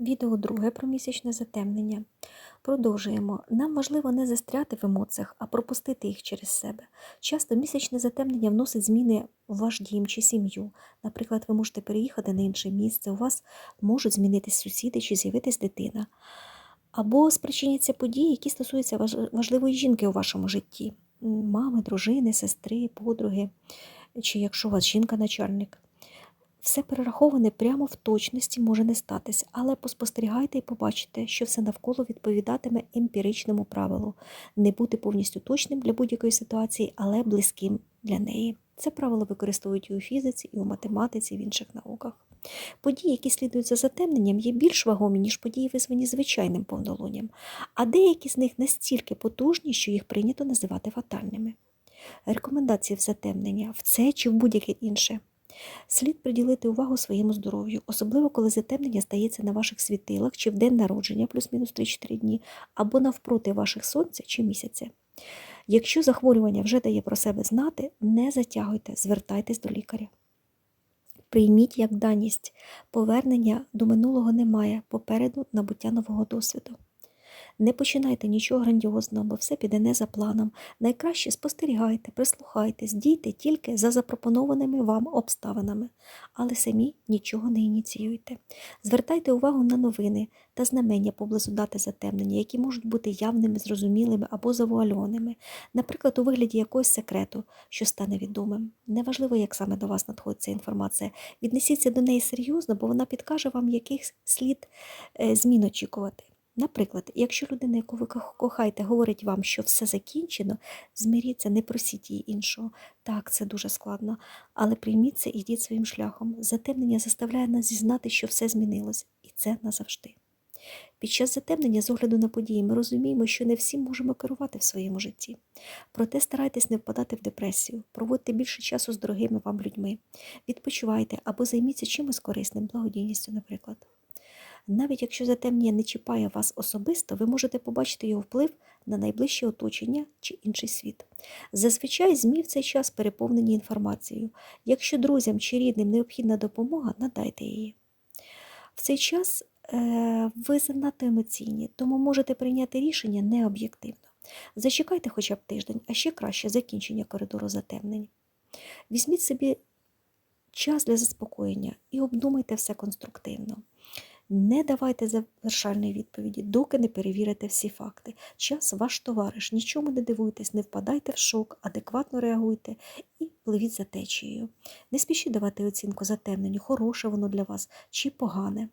Відео друге про місячне затемнення. Продовжуємо. Нам важливо не застряти в емоціях, а пропустити їх через себе. Часто місячне затемнення вносить зміни в ваш дім чи сім'ю. Наприклад, ви можете переїхати на інше місце, у вас можуть змінитись сусіди чи з'явитись дитина. Або спричиняться події, які стосуються важливої жінки у вашому житті: мами, дружини, сестри, подруги, чи якщо у вас жінка-начальник. Все перераховане прямо в точності може не статись, але поспостерігайте і побачите, що все навколо відповідатиме емпіричному правилу не бути повністю точним для будь-якої ситуації, але близьким для неї. Це правило використовують і у фізиці, і у математиці, і в інших науках. Події, які слідують за затемненням, є більш вагомі, ніж події, визвані звичайним повнолунням, а деякі з них настільки потужні, що їх прийнято називати фатальними. Рекомендації в затемнення в це чи в будь-яке інше. Слід приділити увагу своєму здоров'ю, особливо коли затемнення стається на ваших світилах чи в день народження, плюс-мінус 3-4 дні, або навпроти ваших сонця чи місяця. Якщо захворювання вже дає про себе знати, не затягуйте, звертайтесь до лікаря. Прийміть як даність. Повернення до минулого немає, попереду набуття нового досвіду. Не починайте нічого грандіозного, бо все піде не за планом. Найкраще спостерігайте, прислухайтесь, дійте тільки за запропонованими вам обставинами, але самі нічого не ініціюйте. Звертайте увагу на новини та знамення поблизу дати затемнення, які можуть бути явними, зрозумілими або завуальованими, наприклад, у вигляді якогось секрету, що стане відомим. Неважливо, як саме до вас надходить ця інформація. Віднесіться до неї серйозно, бо вона підкаже вам, яких слід е, змін очікувати. Наприклад, якщо людина, яку ви кохаєте, говорить вам, що все закінчено, змиріться, не просіть її іншого. Так, це дуже складно, але прийміть це і йдіть своїм шляхом. Затемнення заставляє нас зізнати, що все змінилось, і це назавжди. Під час затемнення, з огляду на події, ми розуміємо, що не всім можемо керувати в своєму житті. Проте старайтесь не впадати в депресію, проводьте більше часу з дорогими вам людьми, відпочивайте або займіться чимось корисним, благодійністю, наприклад. Навіть якщо затемнення не чіпає вас особисто, ви можете побачити його вплив на найближче оточення чи інший світ. Зазвичай ЗМІ в цей час переповнені інформацією. Якщо друзям чи рідним необхідна допомога, надайте її. В цей час е, ви занадто емоційні, тому можете прийняти рішення необ'єктивно. Зачекайте хоча б тиждень, а ще краще закінчення коридору затемнень. Візьміть собі час для заспокоєння і обдумайте все конструктивно. Не давайте завершальної відповіді, доки не перевірите всі факти. Час ваш товариш, нічому не дивуйтесь, не впадайте в шок, адекватно реагуйте і пливіть за течією. Не спішіть давати оцінку затемненню, хороше воно для вас чи погане.